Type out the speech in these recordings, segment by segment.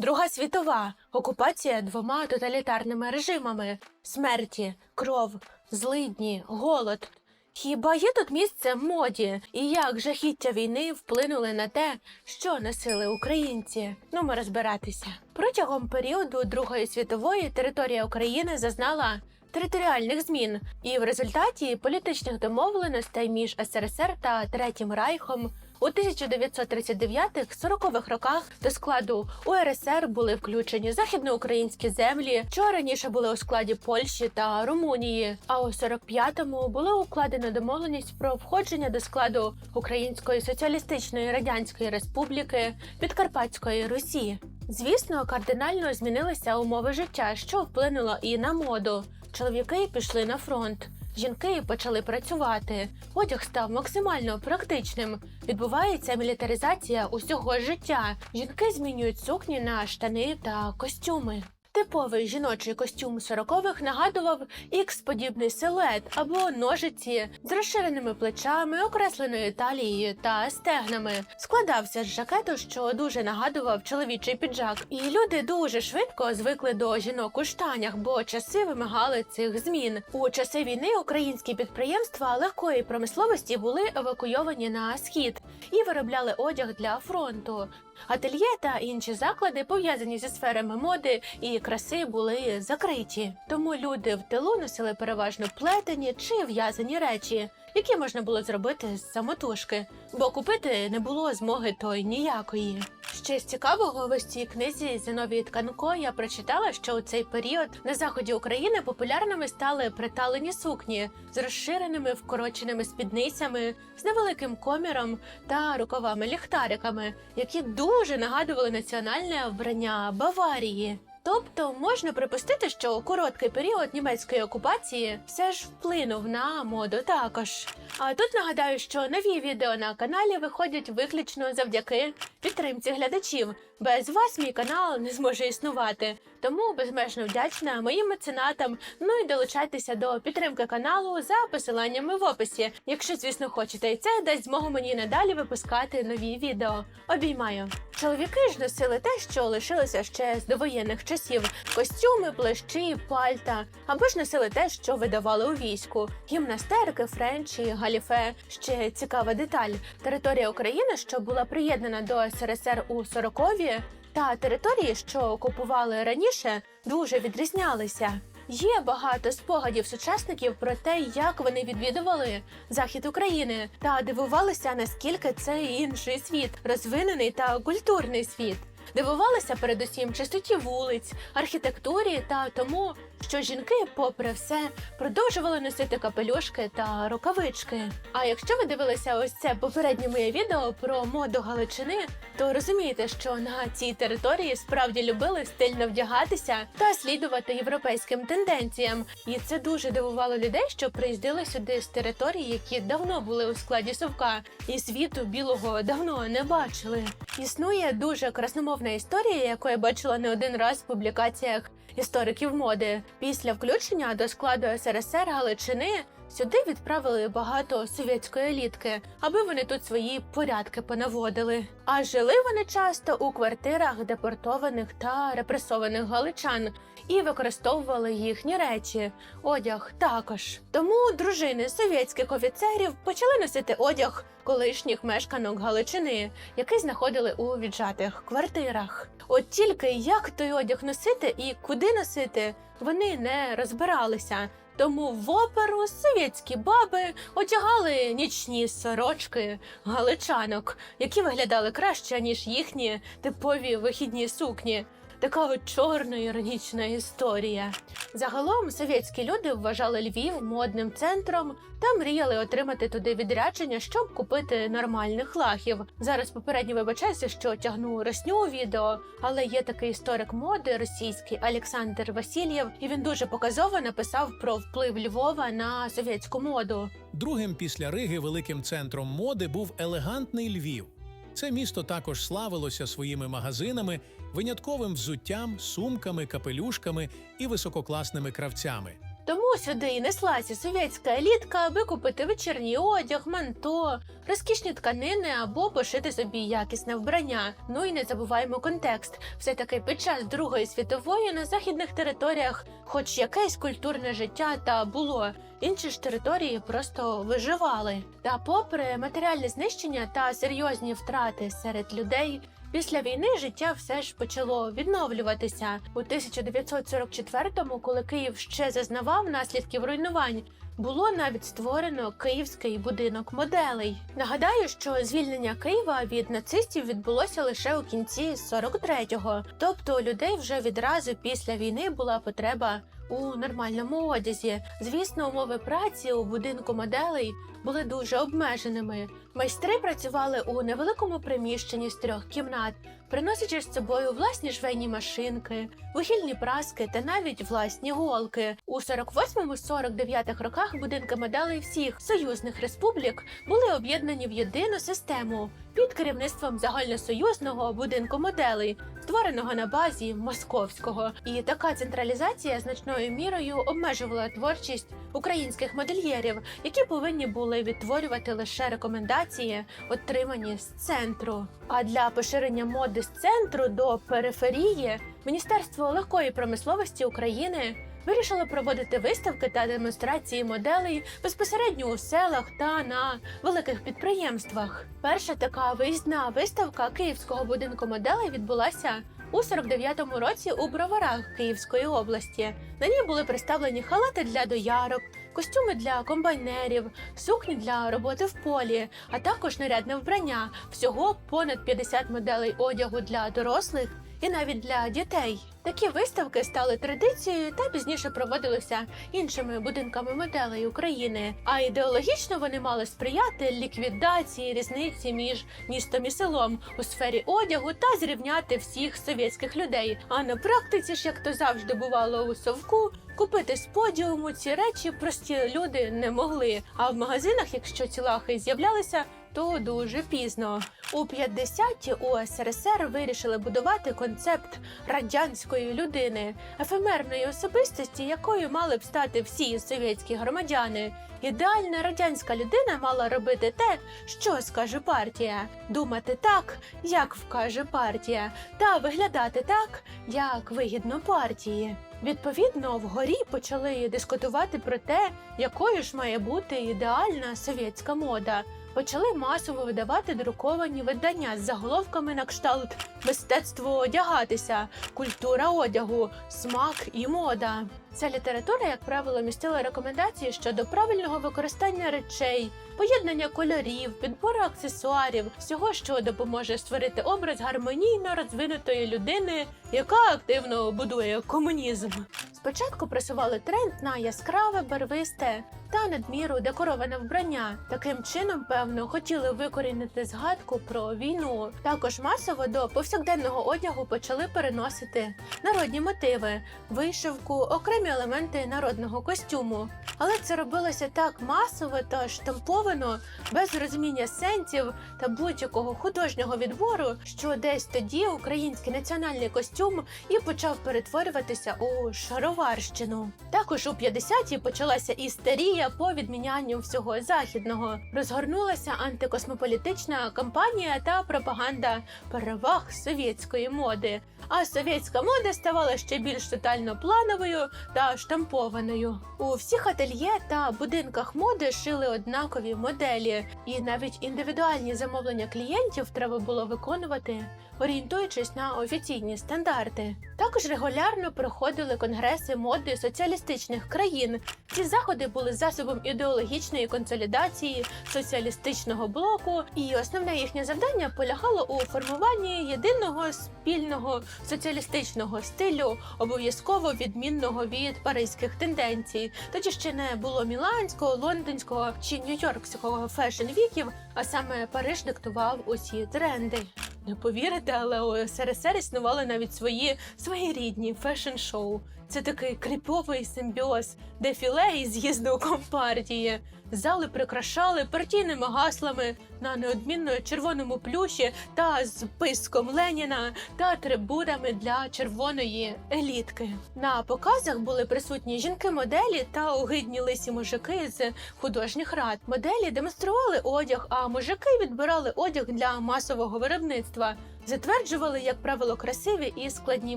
Друга світова окупація двома тоталітарними режимами смерті, кров, злидні, голод. Хіба є тут місце моді? І як жахіття війни вплинули на те, що носили українці? Ну, ми розбиратися. Протягом періоду Другої світової територія України зазнала територіальних змін, і в результаті політичних домовленостей між СРСР та Третім Райхом у 1939-40-х роках до складу УРСР були включені західноукраїнські землі, що раніше були у складі Польщі та Румунії. А у 45-му було укладено домовленість про входження до складу Української соціалістичної радянської республіки Підкарпатської Русі. Звісно, кардинально змінилися умови життя, що вплинуло і на моду. Чоловіки пішли на фронт. Жінки почали працювати. Одяг став максимально практичним. Відбувається мілітаризація усього життя. Жінки змінюють сукні на штани та костюми. Типовий жіночий костюм 40-х нагадував ікс-подібний силует або ножиці з розширеними плечами, окресленою талією та стегнами. Складався з жакету, що дуже нагадував чоловічий піджак. І люди дуже швидко звикли до жінок у штанях, бо часи вимагали цих змін. У часи війни українські підприємства легкої промисловості були евакуйовані на схід і виробляли одяг для фронту. Ательє та інші заклади, пов'язані зі сферами моди і краси, були закриті. Тому люди в тилу носили переважно плетені чи в'язані речі, які можна було зробити з самотужки, бо купити не було змоги той ніякої. Ще з цікавого в цій книзі Зіновії Тканко я прочитала, що у цей період на заході України популярними стали приталені сукні з розширеними вкороченими спідницями, з невеликим коміром та рукавами-ліхтариками, які дуже нагадували національне вбрання Баварії. Тобто можна припустити, що короткий період німецької окупації все ж вплинув на моду також. А тут нагадаю, що нові відео на каналі виходять виключно завдяки підтримці глядачів. Без вас мій канал не зможе існувати. Тому безмежно вдячна моїм меценатам. Ну і долучайтеся до підтримки каналу за посиланнями в описі, якщо, звісно, хочете, і це дасть змогу мені надалі випускати нові відео. Обіймаю. Чоловіки ж носили те, що лишилося ще з довоєнних часів: костюми, плащі, пальта, або ж носили те, що видавали у війську: гімнастерки, френчі, галіфе. Ще цікава деталь: територія України, що була приєднана до СРСР у 40-ві, та території, що окупували раніше, дуже відрізнялися. Є багато спогадів сучасників про те, як вони відвідували захід України та дивувалися, наскільки це інший світ, розвинений та культурний світ. Дивувалися передусім чистоті вулиць, архітектурі та тому, що жінки, попри все, продовжували носити капелюшки та рукавички. А якщо ви дивилися ось це попереднє моє відео про моду Галичини, то розумієте, що на цій території справді любили стильно вдягатися та слідувати європейським тенденціям. І це дуже дивувало людей, що приїздили сюди з територій, які давно були у складі совка, і світу білого давно не бачили. Існує дуже красномовна історія, яку я бачила не один раз в публікаціях істориків моди. Після включення до складу СРСР Галичини сюди відправили багато совєтської елітки, аби вони тут свої порядки понаводили. А жили вони часто у квартирах депортованих та репресованих галичан і використовували їхні речі, одяг також. Тому дружини совєтських офіцерів почали носити одяг колишніх мешканок Галичини, який знаходили у віджатих квартирах. От тільки як той одяг носити і куди носити, вони не розбиралися. Тому в оперу совєтські баби одягали нічні сорочки галичанок, які виглядали краще ніж їхні типові вихідні сукні. Така от чорна іронічна історія. Загалом совєтські люди вважали Львів модним центром та мріяли отримати туди відрядження, щоб купити нормальних лахів. Зараз попередньо вибачаюся, що тягну росню у відео, але є такий історик моди російський Олександр Васильєв, і він дуже показово написав про вплив Львова на совєтську моду. Другим після Риги великим центром моди був елегантний Львів. Це місто також славилося своїми магазинами, винятковим взуттям, сумками, капелюшками і висококласними кравцями. Тому сюди і неслася совєтська елітка, аби купити вечірній одяг, манто, розкішні тканини або пошити собі якісне вбрання. Ну і не забуваємо контекст. Все таки під час Другої світової на західних територіях, хоч якесь культурне життя та було. Інші ж території просто виживали. Та попри матеріальне знищення та серйозні втрати серед людей, після війни життя все ж почало відновлюватися у 1944-му, коли Київ ще зазнавав наслідків руйнувань. Було навіть створено київський будинок моделей. Нагадаю, що звільнення Києва від нацистів відбулося лише у кінці 43-го. Тобто людей вже відразу після війни була потреба у нормальному одязі. Звісно, умови праці у будинку моделей були дуже обмеженими. Майстри працювали у невеликому приміщенні з трьох кімнат, приносячи з собою власні швейні машинки, вугільні праски та навіть власні голки. У 48-49 роках будинки моделей всіх союзних республік були об'єднані в єдину систему під керівництвом загальносоюзного будинку моделей, створеного на базі московського. І така централізація значною мірою обмежувала творчість українських модельєрів, які повинні були відтворювати лише рекомендації, отримані з центру. А для поширення моди з центру до периферії Міністерство легкої промисловості України вирішило проводити виставки та демонстрації моделей безпосередньо у селах та на великих підприємствах. Перша така виїзна виставка Київського будинку моделей відбулася у 49-му році у Броварах Київської області. На ній були представлені халати для доярок, костюми для комбайнерів, сукні для роботи в полі, а також нарядне вбрання. Всього понад 50 моделей одягу для дорослих і навіть для дітей. Такі виставки стали традицією та пізніше проводилися іншими будинками моделей України. А ідеологічно вони мали сприяти ліквідації різниці між містом і селом у сфері одягу та зрівняти всіх совєтських людей. А на практиці ж, як то завжди бувало у совку, купити з подіуму ці речі прості люди не могли. А в магазинах, якщо ці лахи з'являлися, то дуже пізно. У 50-ті у СРСР вирішили будувати концепт радянської людини, ефемерної особистості, якою мали б стати всі совєтські громадяни. Ідеальна радянська людина мала робити те, що скаже партія, думати так, як вкаже партія, та виглядати так, як вигідно партії. Відповідно, вгорі почали дискутувати про те, якою ж має бути ідеальна совєтська мода. Почали масово видавати друковані видання з заголовками на кшталт мистецтво одягатися, культура одягу, смак і мода. Ця література, як правило, містила рекомендації щодо правильного використання речей, поєднання кольорів, підбору аксесуарів, всього, що допоможе створити образ гармонійно розвинутої людини, яка активно будує комунізм. Спочатку просували тренд на яскраве, барвисте та надміру декороване вбрання. Таким чином, певно, хотіли викорінити згадку про війну. Також масово до повсякденного одягу почали переносити народні мотиви, вишивку, окремі елементи народного костюму. Але це робилося так масово та штамповано, без розуміння сенсів та будь-якого художнього відбору, що десь тоді український національний костюм і почав перетворюватися у шароварщину. Також у 50-ті почалася істерія по відмінянню всього західного. Розгорнулася антикосмополітична кампанія та пропаганда переваг совєтської моди. А совєтська мода ставала ще більш тотально плановою та штампованою. У всіх ательє та будинках моди шили однакові моделі, і навіть індивідуальні замовлення клієнтів треба було виконувати, орієнтуючись на офіційні стандарти. Також регулярно проходили конгреси моди соціалістичних країн. Ці заходи були засобом ідеологічної консолідації соціалістичного блоку, і основне їхнє завдання полягало у формуванні єдиного спільного соціалістичного стилю, обов'язково відмінного від паризьких тенденцій. Тоді ще не було міланського, лондонського чи нью-йоркського фешн-віків, а саме Париж диктував усі тренди. Не повірите, але у СРСР існували навіть свої своєрідні фешн-шоу. Це такий кліповий симбіоз дефіле і з'їзду компартії. Зали прикрашали партійними гаслами на неодмінно червоному плюші та з писком Леніна та трибунами для червоної елітки. На показах були присутні жінки-моделі та огидні лисі мужики з художніх рад. Моделі демонстрували одяг, а мужики відбирали одяг для масового виробництва. Затверджували, як правило, красиві і складні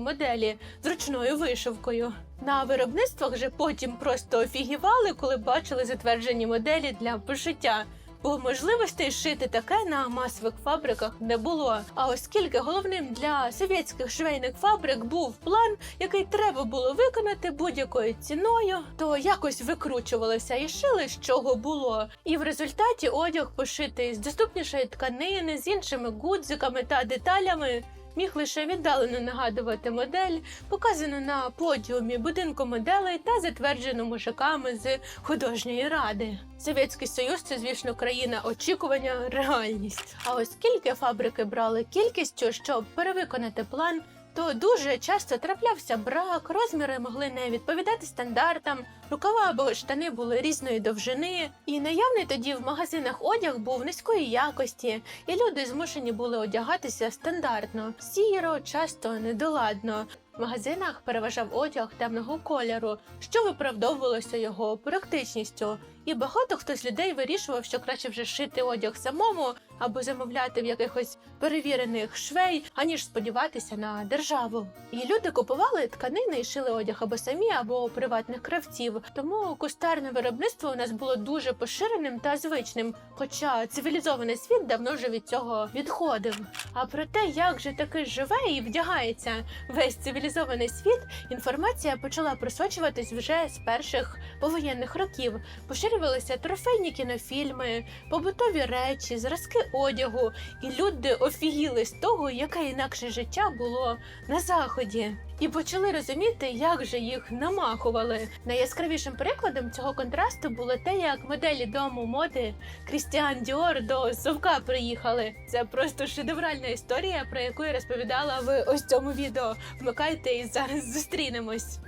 моделі з ручною вишивкою. На виробництвах же потім просто офігівали, коли бачили затверджені моделі для пошиття. Бо можливостей шити таке на масових фабриках не було. А оскільки головним для совєтських швейних фабрик був план, який треба було виконати будь-якою ціною, то якось викручувалися і шили з чого було. І в результаті одяг пошитий з доступнішої тканини, з іншими гудзиками та деталями. Міг лише віддалено нагадувати модель, показану на подіумі будинку моделей та затверджену мужиками з художньої ради. Совєтський Союз це, звісно, країна очікування, реальність. А оскільки фабрики брали кількістю, щоб перевиконати план, то дуже часто траплявся брак, розміри могли не відповідати стандартам, рукава або штани були різної довжини, і наявний тоді в магазинах одяг був низької якості, і люди змушені були одягатися стандартно, сіро, часто недоладно. В магазинах переважав одяг темного кольору, що виправдовувалося його практичністю. І багато хто з людей вирішував, що краще вже шити одяг самому або замовляти в якихось перевірених швей, аніж сподіватися на державу. І люди купували тканини і шили одяг або самі, або у приватних кравців. Тому кустарне виробництво у нас було дуже поширеним та звичним, хоча цивілізований світ давно вже від цього відходив. А про те, як же таки живе і вдягається весь цивілізований світ, інформація почала просочуватись вже з перших повоєнних років. Поширювалися трофейні кінофільми, побутові речі, зразки одягу, і люди офігіли з того, яке інакше життя було на заході. І почали розуміти, як же їх намахували. Найяскравішим прикладом цього контрасту було те, як моделі дому моди Крістіан Діор до Совка приїхали. Це просто шедевральна історія, про яку я розповідала в ось цьому відео. Вмикайте і зараз зустрінемось.